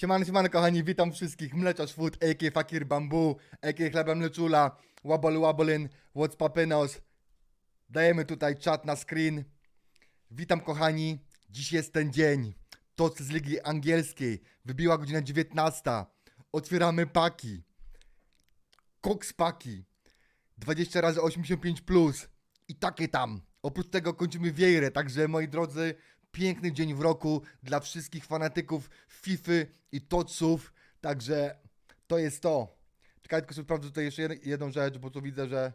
Siemano, siemano kochani, witam wszystkich, Mleczarz Food, a.k. Fakir Bambu, a.k. Chleba Mleczula, Wabol Wabolin, What's Papinos. Dajemy tutaj czat na screen. Witam kochani, dziś jest ten dzień. To z Ligi Angielskiej, wybiła godzina 19. Otwieramy paki. Koks paki. 20 razy 85 plus. I takie tam. Oprócz tego kończymy wiejrę, także moi drodzy, piękny dzień w roku dla wszystkich fanatyków FIFA i Totsów. Także to jest to. Czekaj, tylko sobie sprawdzę tutaj jeszcze jed- jedną rzecz, bo tu widzę, że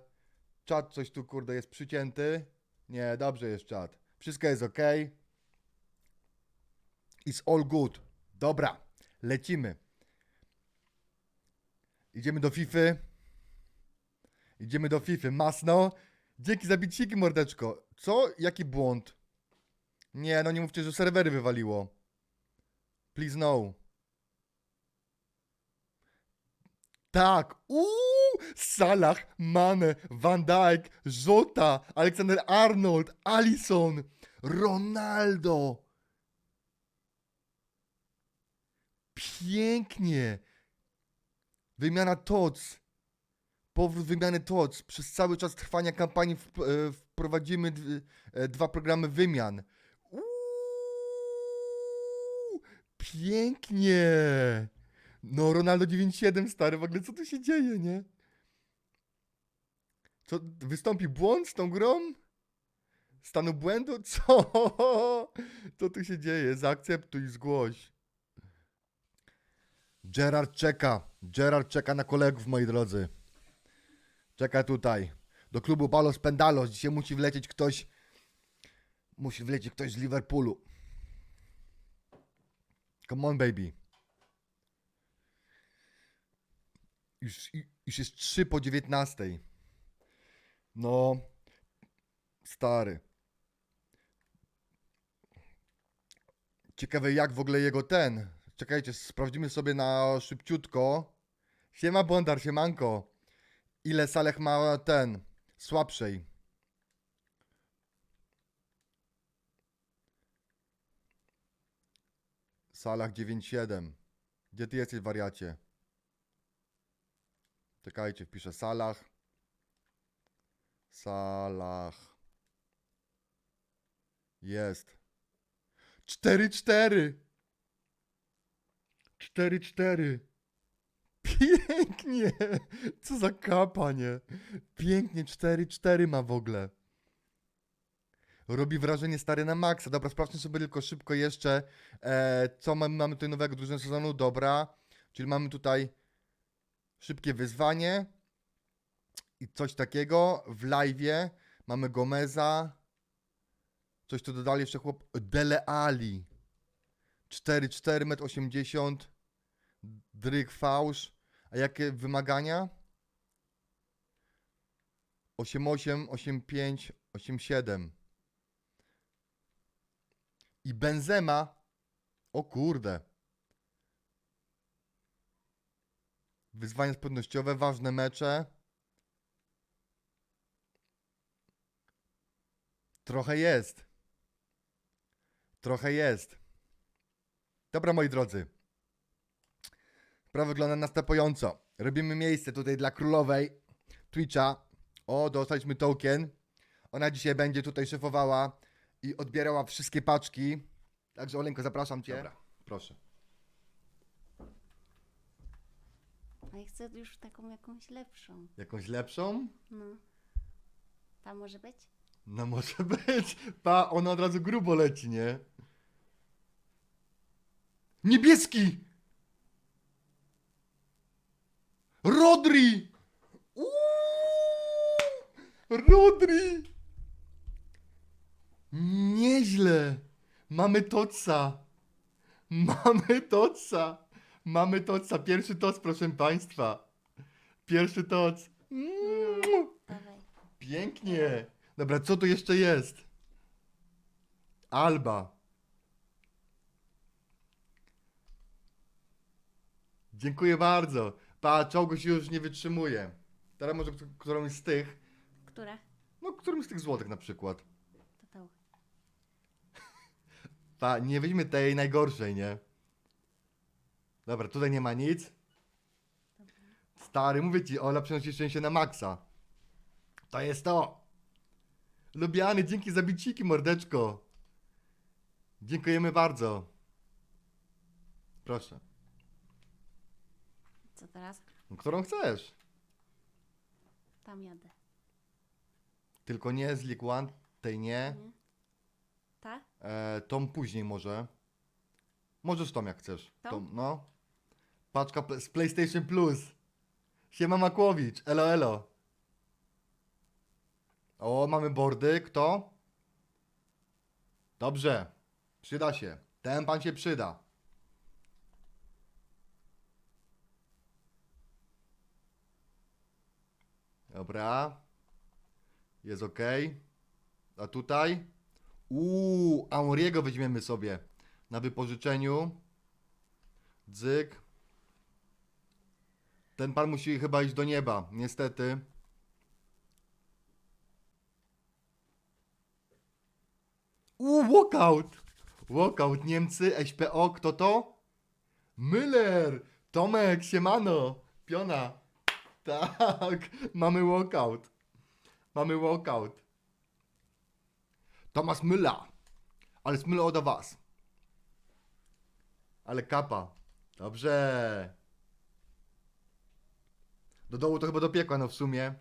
czat coś tu kurde jest przycięty. Nie, dobrze jest czat. Wszystko jest ok. It's all good. Dobra, lecimy. Idziemy do FIFA. Idziemy do FIFA. Masno. Dzięki za biciki, mordeczko. Co? Jaki błąd? Nie, no nie mówcie, że serwery wywaliło. Please no. Tak. Uuu! Salah, Mane, Van Dijk, Jota, Alexander Arnold, Alisson, Ronaldo. Pięknie. Wymiana TOC. Powrót wymiany TOC. Przez cały czas trwania kampanii e, wprowadzimy e, dwa programy wymian. Pięknie. No, Ronaldo 97, stary, w ogóle co tu się dzieje, nie? Co, wystąpi błąd z tą grą? Stanu błędu? Co? Co tu się dzieje? Zaakceptuj, zgłoś. Gerard czeka. Gerard czeka na kolegów, moi drodzy. Czeka tutaj. Do klubu Palos Pendalos. Dzisiaj musi wlecieć ktoś. Musi wlecieć ktoś z Liverpoolu. Come on, baby. Już, już jest 3 po 19. No. Stary. Ciekawe jak w ogóle jego ten. Czekajcie, sprawdzimy sobie na szybciutko. Siema Bondar, siemanko. Ile Saleh ma ten słabszej? Salah 9-7. Gdzie ty jesteś, wariacie? Czekajcie, wpiszę Salah. Salah. Jest. 4-4. 4-4. Pięknie! Co za kapa, nie? Pięknie, 4-4 ma w ogóle. Robi wrażenie stary na maksa. Dobra, sprawdźmy sobie tylko szybko jeszcze, e, co mamy, mamy tutaj nowego drużynę sezonu. Dobra, czyli mamy tutaj szybkie wyzwanie i coś takiego. W live'ie mamy Gomeza. Coś tu dodali jeszcze chłop. Dele Ali. 4-4, 1,80 m. Dryk fałsz. A jakie wymagania? 8,8, 8,5, 8,7. I Benzema. O kurde. Wyzwania spójnościowe, ważne mecze. Trochę jest. Trochę jest. Dobra, moi drodzy. Sprawa wygląda następująco. Robimy miejsce tutaj dla królowej Twitcha. O, dostaliśmy token. Ona dzisiaj będzie tutaj szefowała i odbierała wszystkie paczki. Także Olenko, zapraszam cię. Dobra, proszę. A ja chcę już taką jakąś lepszą. Jakąś lepszą? No. Ta może być? No może być. Pa, ona od razu grubo leci, nie? Niebieski! Rodri! Uuu! Rodri! Mamy toca. Mamy toca. Mamy toca. Pierwszy toc, proszę państwa. Pierwszy toc. Mm. Dawaj. Pięknie. Dobra, co tu jeszcze jest? Alba. Dziękuję bardzo. Pa, czołgo się już nie wytrzymuje. Teraz może którąś z tych, Która? no którymś z tych złotych na przykład. To tą. Pa, nie weźmy tej najgorszej, nie? Dobra, tutaj nie ma nic. Stary, mówię ci, Ola przynosi szczęście na maksa. To jest to. Lubiany, dzięki za biciki, mordeczko. Dziękujemy bardzo. Proszę. Co teraz? No, Którą chcesz? Tam jadę. Tylko nie z One, tej nie. Nie? Ta? E, tą później może. Możesz tą jak chcesz. Tą? no. Paczka pl- z PlayStation Plus. Siema Makłowicz, elo elo. O, mamy bordy, kto? Dobrze, przyda się. Ten pan się przyda. Dobra. Jest ok. A tutaj? Uuu, Auriego weźmiemy sobie na wypożyczeniu. Dzyk. Ten pan musi chyba iść do nieba, niestety. Uuu, walkout! Walkout, Niemcy, SPO, kto to? Müller! Tomek, siemano! Piona! Tak, mamy walkout. Mamy walkout. Thomas Müller. Ale z Müller do was. Ale kapa. Dobrze. Do dołu to chyba do piekła, no w sumie.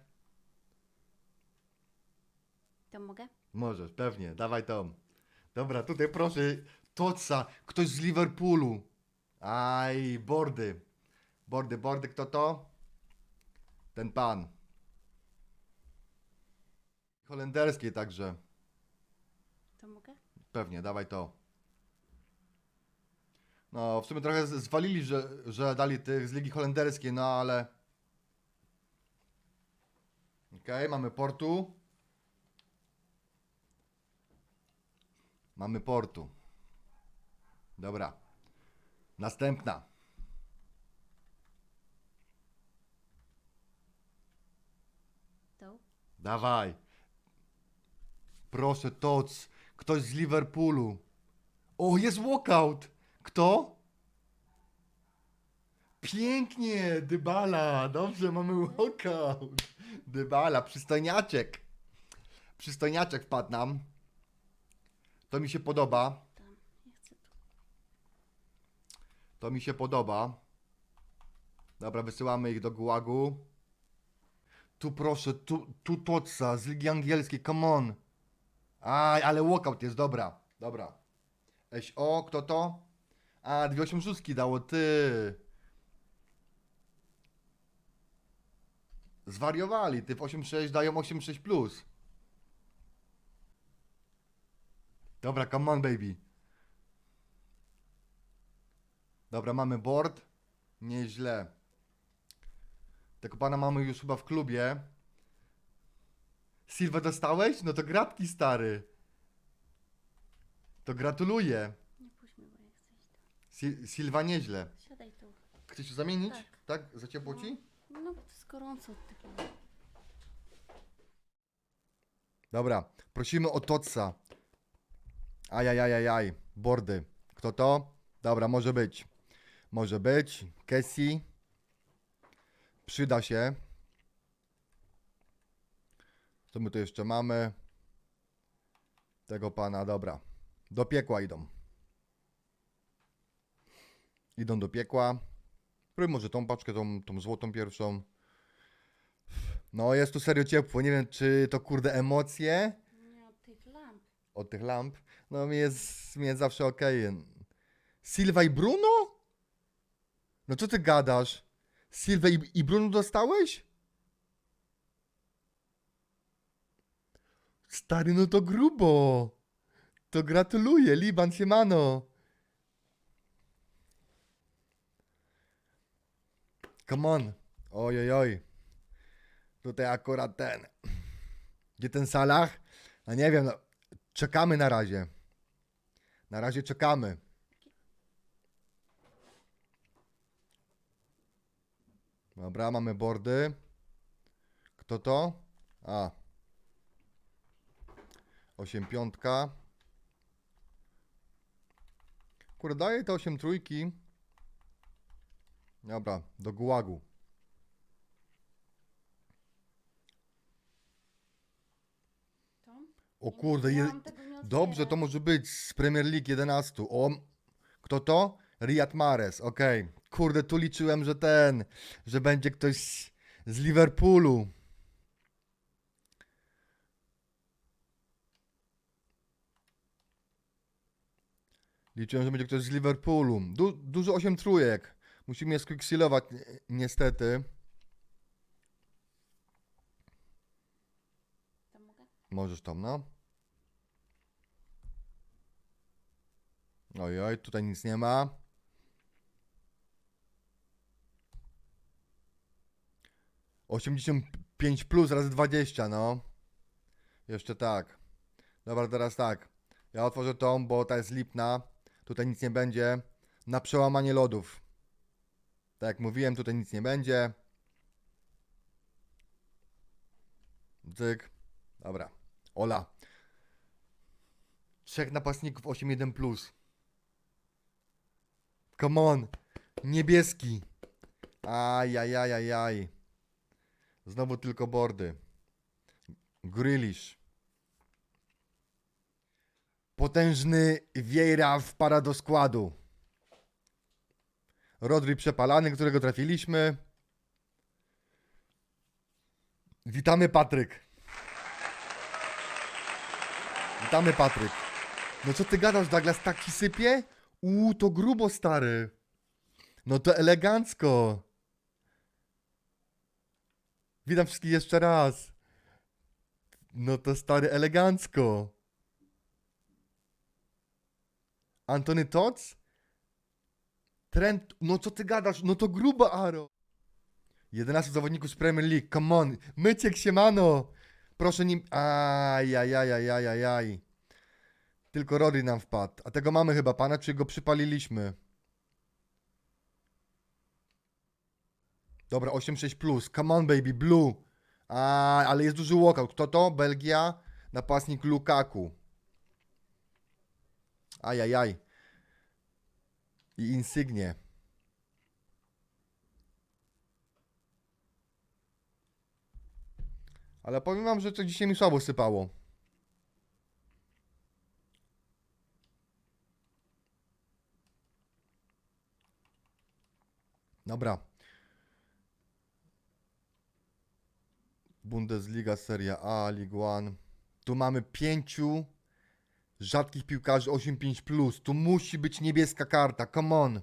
To mogę? Możesz, pewnie. Dawaj Tom. Dobra, tutaj proszę. Toca. Ktoś z Liverpoolu. Aj, bordy. Bordy, bordy. Kto to? Ten pan. Holenderskiej także. To mogę? Pewnie, dawaj to. No, w sumie trochę z- zwalili, że, że dali tych z Ligi Holenderskiej, no ale... Okej, mamy Portu. Mamy Portu. Dobra. Następna. To? Dawaj. Proszę, Toc. Ktoś z Liverpoolu. O, jest walkout. Kto? Pięknie, Dybala. Dobrze, mamy walkout. Dybala, przystojniaczek. Przystojniaczek wpadł nam. To mi się podoba. To mi się podoba. Dobra, wysyłamy ich do gułagu. Tu proszę, tu, tu Toca z Ligi Angielskiej, come on. Aj, ale walkout jest, dobra, dobra. SO, kto to? A, 286 dało, ty. Zwariowali, ty w 8.6 dają 8.6 plus. Dobra, come on baby. Dobra, mamy board. Nieźle. Tego pana mamy już chyba w klubie. Silva dostałeś? No to gratki stary. To gratuluję. Nie puść mnie, bo. Sil Silva nieźle. Siadaj tu. Chcesz się zamienić? Tak. Tak? Za ciepło ci? No, no bo to jest gorąco od tego. Dobra, prosimy o Totsa. Ajajajajaj, bordy. Kto to? Dobra, może być. Może być. Casey. Przyda się. Co my tu jeszcze mamy? Tego pana, dobra. Do piekła idą. Idą do piekła. Próbuj może tą paczkę, tą, tą złotą pierwszą. No, jest tu serio ciepło. Nie wiem, czy to kurde emocje Nie od tych lamp. od tych lamp. No, mi jest, mi jest zawsze okej. Silva i Bruno? No, co ty gadasz? Silva i, i Bruno dostałeś? Stary, no to grubo. To gratuluję, Liban Siemano. Come on. Oj, oj, oj. Tutaj akurat ten. Gdzie ten Salah? No nie wiem, no. Czekamy na razie. Na razie czekamy. Dobra, mamy bordy. Kto to? A. 8 piątka. Kurde, daję te 8 trójki. Dobra, do gułagu. O kurde, je... Dobrze, to może być z Premier League 11. O, kto to? Riyad Mahrez, okej. Kurde, tu liczyłem, że ten, że będzie ktoś z Liverpoolu. Liczyłem, że będzie ktoś z Liverpoolu. Du dużo 8 trójek. Musimy je squicksillować, ni- niestety. To mogę? Możesz tam, no. Ojoj, tutaj nic nie ma. Osiemdziesiąt pięć plus razy dwadzieścia, no. Jeszcze tak. Dobra, teraz tak. Ja otworzę tą, bo ta jest lipna. Tutaj nic nie będzie. Na przełamanie lodów. Tak jak mówiłem, tutaj nic nie będzie. Dzyk. Dobra. Ola. Trzech napastników 8-1 plus. Come on. Niebieski. Ajajajajaj. Znowu tylko bordy. Grillish. Potężny Vieira wpada do składu. Rodri przepalany, którego trafiliśmy. Witamy Patryk. Witamy, Patryk. No co ty gadasz, Douglas, tak ci sypie? Uuu, to grubo, stary. No to elegancko. Witam wszystkich jeszcze raz. No to stary, elegancko. Antony Tots? Trent, no co ty gadasz? No to grubo, Aro. 11 zawodników z Premier League, come on. Myciek, siemano. Proszę nim... Ajajajajajajaj. Tylko Rory nam wpadł. A tego mamy chyba pana, czy go przypaliliśmy? Dobra, 8-6 plus. Come on, baby, blue. A, ale jest duży walkout. Kto to? Belgia. Napastnik Lukaku. Ajajaj. I Insignie. Ale powiem wam, że to dzisiaj mi słabo sypało. Dobra. Bundesliga, Seria A, League One. Tu mamy pięciu rzadkich piłkarzy 8-5+. Plus. Tu musi być niebieska karta. Come on.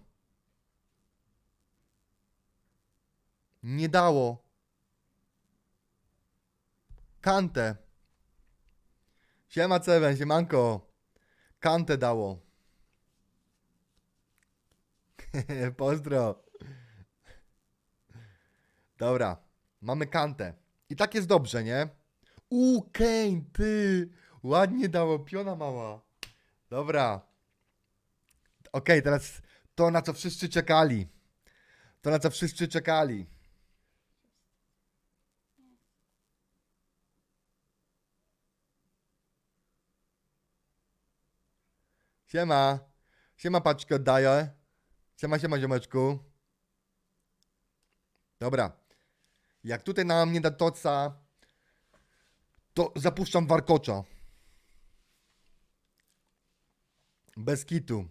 Nie dało. Kantę. Siema Cewen, siemanko. Kantę dało. Pozdro. Dobra, mamy kantę. I tak jest dobrze, nie? U, Kane, ty! Ładnie dało, piona mała. Dobra. Okej, teraz to, na co wszyscy czekali. To, na co wszyscy czekali. Siema. Siema paczkę oddaję. Siema, siema ziomeczku. Dobra. Jak tutaj nam nie da toca, to zapuszczam warkocza. Bez kitu.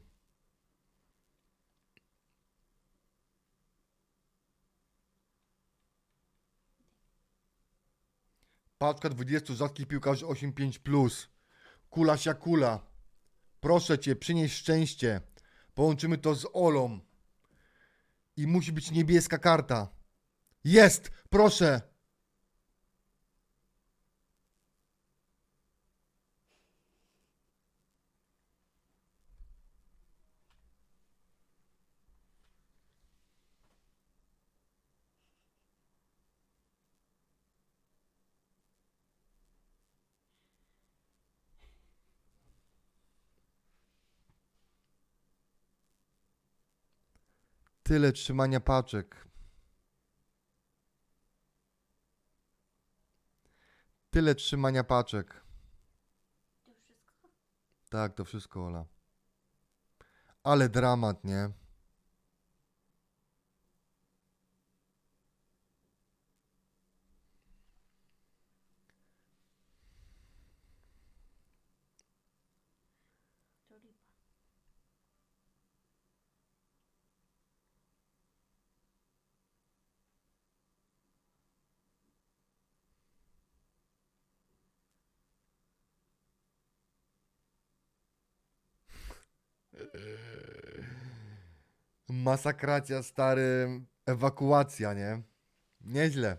Paczka 20 rzadkich piłkarzy 8-5+. Plus. Kula sia kula. Proszę cię, przynieś szczęście. Połączymy to z Olą. I musi być niebieska karta. Jest! Proszę! Tyle trzymania paczek. Tyle trzymania paczek. To wszystko? Tak, to wszystko, Ola. Ale dramat, nie? Masakracja, stary. Ewakuacja, nie? Nieźle.